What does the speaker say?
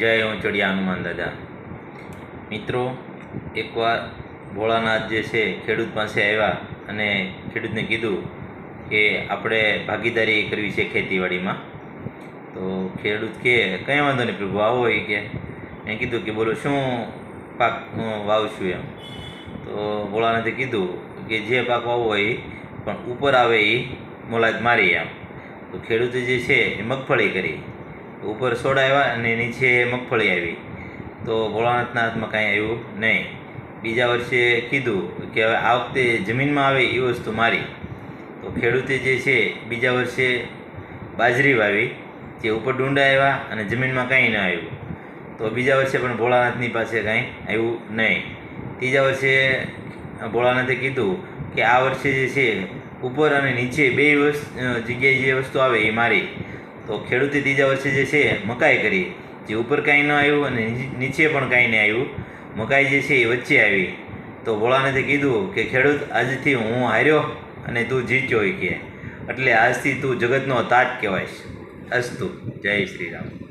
જય ઊંચડિયા હનુમાન દાદા. મિત્રો, એકવાર ભોળાનાથ જે છે, ખેડૂત પાસે આવ્યા અને ખેડૂતને કીધું કે આપણે ભાગીદારી કરવી છે ખેતીવાડીમાં. તો ખેડૂત કે, કંઈ વાંધો નહીં પ્રભુ, આવો એ કે. મેં કીધું કે, બોલો, શું પાક વાવશું એમ? તો ભોળાનાથે કીધું કે, જે પાક વાવવો હોય પણ ઉપર આવે એ મોલાદ મારી એમ. તો ખેડૂતે જે છે, એ મગફળી કરી. ઉપર સોડા આવ્યા અને નીચે મગફળી આવી. તો ભોળાનાથના હાથમાં કાંઈ આવ્યું નહીં. બીજા વર્ષે કીધું કે હવે આ વખતે જમીનમાં આવે એ વસ્તુ મારી. તો ખેડૂતે જે છે, બીજા વર્ષે બાજરી વાવી, જે ઉપર ડુંડા આવ્યા અને જમીનમાં કાંઈ ન આવ્યું. તો બીજા વર્ષે પણ ભોળાનાથની પાસે કાંઈ આવ્યું નહીં. ત્રીજા વર્ષે ભોળાનાથે કીધું કે આ વર્ષે જે છે, ઉપર અને નીચે બે જગ્યાએ જે વસ્તુ આવે એ મારી. તો ખેડૂતે ત્રીજા વર્ષે જે છે, મકાઈ કરી. જે ઉપર કાંઈ ન આવ્યું અને નીચે- પણ કાંઈ નહીં આવ્યું. મકાઈ જે છે, એ વચ્ચે આવી. તો ભોળાને તે કીધું કે, ખેડૂત, આજથી હું હાર્યો અને તું જીત્યો કે. એટલે આજથી તું જગતનો તાત કહેવાય અસ્તુ. જય શ્રી રામ.